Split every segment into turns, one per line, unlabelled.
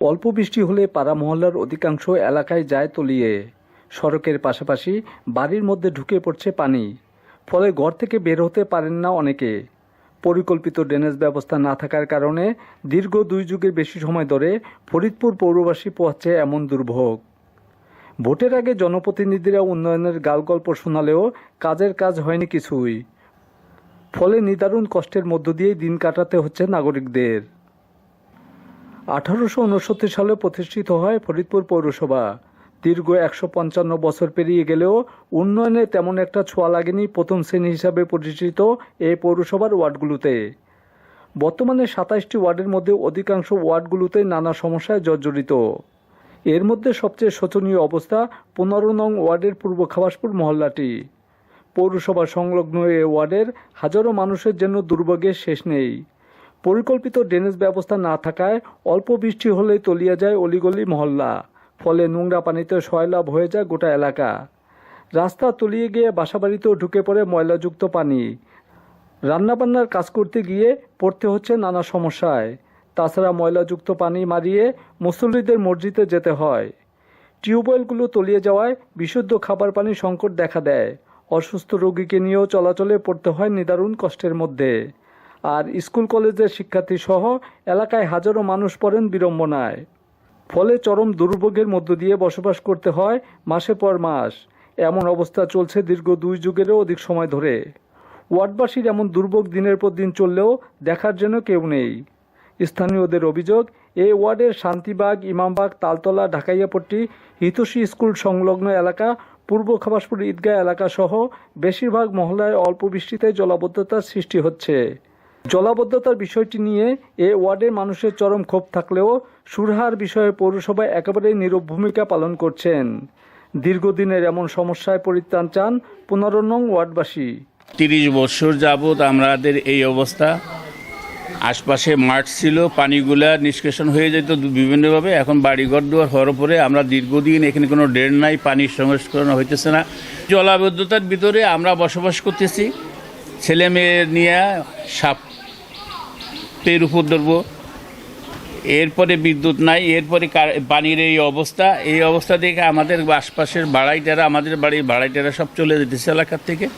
অল্প বৃষ্টি হলে পাড়া মহল্লার অধিকাংশ এলাকায় যায় তলিয়ে। সড়কের পাশাপাশি বাড়ির মধ্যে ঢুকে পড়ছে পানি। ফলে ঘর থেকে বের হতে পারেন না অনেকে। পরিকল্পিত ড্রেনেজ ব্যবস্থা না থাকার কারণে দীর্ঘ দুই যুগের বেশি সময় ধরে ফরিদপুর পৌরবাসী পোহাচ্ছে এমন দুর্ভোগ। ভোটের আগে জনপ্রতিনিধিরা উন্নয়নের গালগল্প শোনালেও কাজের কাজ হয়নি কিছুই। ফলে নিদারুণ কষ্টের মধ্য দিয়েই দিন কাটাতে হচ্ছে নাগরিকদের। আঠারোশো উনসত্তর সালে প্রতিষ্ঠিত হয় ফরিদপুর পৌরসভা। দীর্ঘ একশো পঞ্চান্ন বছর পেরিয়ে গেলেও উন্নয়নে তেমন একটা ছোঁয়া লাগেনি প্রথম শ্রেণি হিসাবে প্রতিষ্ঠিত এই পৌরসভার ওয়ার্ডগুলোতে। বর্তমানে সাতাশটি ওয়ার্ডের মধ্যে অধিকাংশ ওয়ার্ডগুলোতে নানা সমস্যায় জর্জরিত। এর মধ্যে সবচেয়ে শোচনীয় অবস্থা পনেরো নং ওয়ার্ডের পূর্ব খাবাসপুর মহল্লাটি। পৌরসভা সংলগ্ন এ ওয়ার্ডের হাজারো মানুষের জন্য দুর্ভোগের শেষ নেই। পরিকল্পিত ড্রেনেজ ব্যবস্থা না থাকায় অল্প বৃষ্টি হলেই তলিয়ে যায় অলিগলি মহল্লা। ফলে নোংরা পানিতে সয়লাভ হয়ে যায় গোটা এলাকা। রাস্তা তলিয়ে গিয়ে বাসাবাড়িতেও ঢুকে পড়ে ময়লাযুক্ত পানি। রান্নাবান্নার কাজ করতে গিয়ে পড়তে হচ্ছে নানা সমস্যায়। তাছাড়া ময়লাযুক্ত পানি মারিয়ে মুসল্লিদের মসজিদে যেতে হয়। টিউবওয়েলগুলো তলিয়ে যাওয়ায় বিশুদ্ধ খাবার পানি সংকট দেখা দেয়। অসুস্থ রোগীকে নিয়েও চলাচলে পড়তে হয় নিদারুণ কষ্টের মধ্যে। আর স্কুল, কলেজের শিক্ষার্থী সহ এলাকায় হাজারো মানুষ পড়েন বিড়ম্বনায়। ফলে চরম দুর্ভোগের মধ্য দিয়ে বসবাস করতে হয় মাসে পর মাস। এমন অবস্থা চলছে দীর্ঘ দুই যুগেরও অধিক সময় ধরে। ওয়ার্ডবাসীর এমন দুর্ভোগ দিনের পর দিন চললেও দেখার জন্য কেউ নেই। স্থানীয়দের অভিযোগ এই ওয়ার্ডের শান্তিবাগ, ইমামবাগ, তালতলা, ঢাকাইয়াপট্টি হিতসী স্কুল সংলগ্ন এলাকা, পূর্ব খাবাসপুর ঈদগাহ এলাকা সহ বেশিরভাগ মহলায় অল্প বৃষ্টিতে জলাবদ্ধতার সৃষ্টি হচ্ছে। জলাবদ্ধতার বিষয়টি নিয়ে এ ওয়ার্ডের মানুষের চরম ক্ষোভ থাকলেও সুরহার বিষয়ে পৌরসভায় একেবারেই নীরব ভূমিকা পালন করছেন। দীর্ঘদিনের এমন সমস্যায় পরিত্রাণ চান পনেরো নং ওয়ার্ডবাসী।
তিরিশ বছর যাবৎ আমাদের এই অবস্থা। আশপাশে মাঠ ছিল, পানিগুলা নিষ্কাশন হয়ে যেত বিভিন্নভাবে। এখন বাড়িঘর দুয়ার হওয়ার পরে আমরা দীর্ঘদিন এখানে কোনো ড্রেন নাই পানির সংস্করণ হইতেছে না। জলাবদ্ধতার ভিতরে আমরা বসবাস করতেছি। ছেলে মেয়ে নিয়ে সাপ উপর ধরবো। এরপরে বিদ্যুৎ নাই, এরপরে পানির এই অবস্থা। এই অবস্থা দেখে আমাদের আশপাশের বাড়াইটারা, আমাদের বাড়ির বাড়াইটারা সব চলে যেতেছে এলাকার থেকে।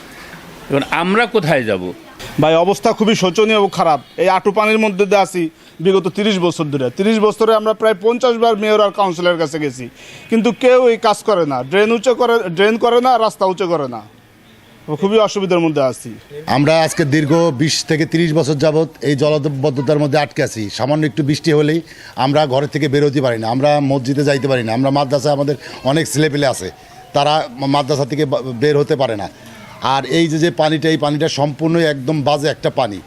এবার আমরা কোথায় যাব?
ভাই, অবস্থা খুবই শোচনীয় এবং খারাপ। এই আটু পানির মধ্যে দিয়ে আছি বিগত তিরিশ বছর ধরে। তিরিশ বছরে আমরা প্রায় পঞ্চাশ বার মেয়র আর কাউন্সিলের কাছে গেছি। কিন্তু কেউ এই কাজ করে না। ড্রেন উঁচু করে ড্রেন করে না, রাস্তা উঁচু করে না। খুবই অসুবিধার মধ্যে আছি।
আমরা আজকে দীর্ঘ বিশ থেকে তিরিশ বছর যাবৎ এই জলবদ্ধতার মধ্যে আটকে আছি। সামান্য একটু বৃষ্টি হলেই আমরা ঘর থেকে বেরোতে পারি না, আমরা মসজিদে যাইতে পারি না, আমরা মাদ্রাসায় আমাদের অনেক ছেলেপেলে আছে, তারা মাদ্রাসা থেকে বের হতে পারে না। আর এই যে যে পানিটা, এই পানিটা সম্পূর্ণই একদম বাজে একটা পানি।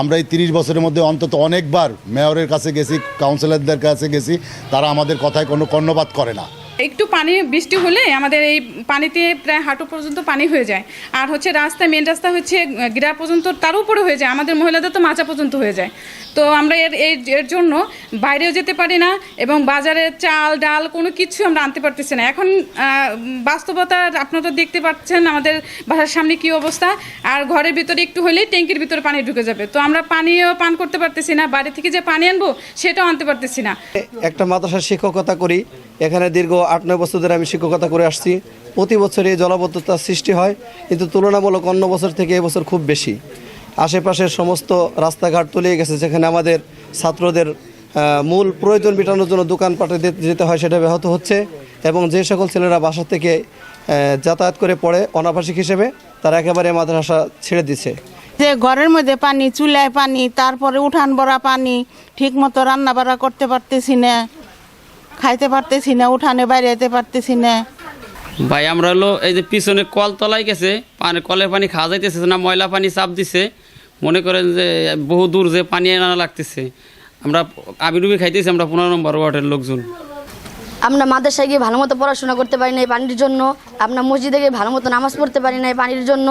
আমরা এই তিরিশ বছরের মধ্যে অন্তত অনেকবার মেয়রের কাছে গেছি কাউন্সিলরদের কাছে গেছি, তারা আমাদের কথায় কোনো কর্ণপাত করে না।
একটু পানি, বৃষ্টি হলে আমাদের এই পানিতে প্রায় হাঁটু পর্যন্ত পানি হয়ে যায়। আর হচ্ছে রাস্তা মেন রাস্তা হচ্ছে গ্রা পর্যন্ত তার উপরে হয়ে যায়। আমাদের মহিলাদের তো মাচা পর্যন্ত হয়ে যায়। তো আমরা এর এর জন্য বাইরেও যেতে পারি না এবং বাজারে চাল, ডাল কোনো কিছু আমরা আনতে পারতেছি না। এখন বাস্তবতা আপনারা দেখতে পাচ্ছেন আমাদের বাসার সামনে কি অবস্থা। আর ঘরের ভিতরে একটু হলেই ট্যাঙ্কির ভিতরে পানি ঢুকে যাবে। তো আমরা পানিও পান করতে পারতেছি না। বাড়ি থেকে যে পানি আনব, সেটাও আনতে পারতেছি না।
একটা মাদ্রাসার শিক্ষকতা করি। এখানে দীর্ঘ আট, নয় বছর ধরে আমি শিক্ষকতা করে আসছি। প্রতি বছরই জলাবদ্ধতার সৃষ্টি হয়, কিন্তু তুলনামূলক অন্য বছর থেকে এবছর খুব বেশি। আশেপাশের সমস্ত রাস্তাঘাট তলিয়ে গেছে, যেখানে আমাদের ছাত্রদের মূল প্রয়োজন মেটানোর জন্য দোকানপাটে যেতে হয়, সেটা ব্যাহত হচ্ছে এবং যে সকল ছেলেরা বাসা থেকে যাতায়াত করে পড়ে অনাবাসিক হিসেবে, তারা একেবারে মাদ্রাসা ছেড়ে দিচ্ছে
যে ঘরের মধ্যে পানি, চুলায় পানি, তারপরে উঠান ভরা পানি ঠিক মতো রান্না বাড়া করতে পারতেছি না। খাইতে পারতেছি না উঠানে বাইরে যেতে পারতেছি না।
ভাই আমরা হলো এই যে পিছনে কল তলায় গেছে পানি কলের পানি খাওয়া যাইতেছে না ময়লা পানি চাপ দিছে। মনে করেন যে বহু দূর যে পানি আনা লাগতেছে। আমরা আবিরুবি খাইতেছি আমরা পনেরো নম্বর ওয়ার্ডের লোকজন।
আমরা মাদ্রাসায় গিয়ে ভালো মতো পড়াশোনা করতে পারি না এই পানির জন্য। আমরা মসজিদে গিয়ে ভালো মতো নামাজ পড়তে পারি না এই পানির জন্য।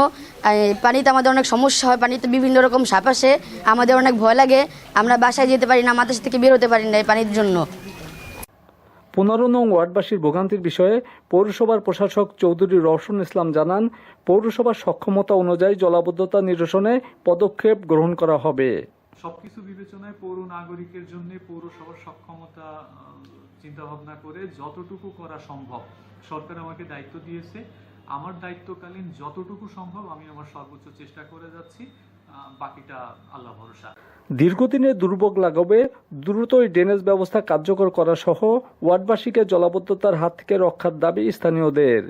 এই পানিতে আমাদের অনেক সমস্যা হয় পানিতে বিভিন্ন রকম সাপ আসে আমাদের অনেক ভয় লাগে। আমরা বাসায় যেতে পারি না মাদ্রাসা থেকে বের হতে পারি না এই পানির জন্য।
পনেরো নং ওয়ার্ডবাসীর ভোগান্তির বিষয়ে পৌরসভার প্রশাসক চৌধুরী রওশন ইসলাম জানান, পৌরসভার সক্ষমতা অনুযায়ী জলাবদ্ধতা নিরসনে পদক্ষেপ গ্রহণ করা হবে।
সবকিছু বিবেচনায় পৌর নাগরিকের জন্য পৌরসভার সক্ষমতা চিন্তা ভাবনা করে যতটুকু করা সম্ভব, সরকার আমাকে দায়িত্ব দিয়েছে। আমার দায়িত্বকালীন যতটুকু সম্ভব আমি আমার সর্বোচ্চ চেষ্টা করে যাচ্ছি। বাকিটা আল্লাহ ভরসা।
দীর্ঘদিনের দুর্ভোগ লাগবে দ্রুতই ড্রেনেজ ব্যবস্থা কার্যকর করা সহ ওয়ার্ডবাসীকে জলাবদ্ধতার হাত থেকে রক্ষার দাবি স্থানীয়দের।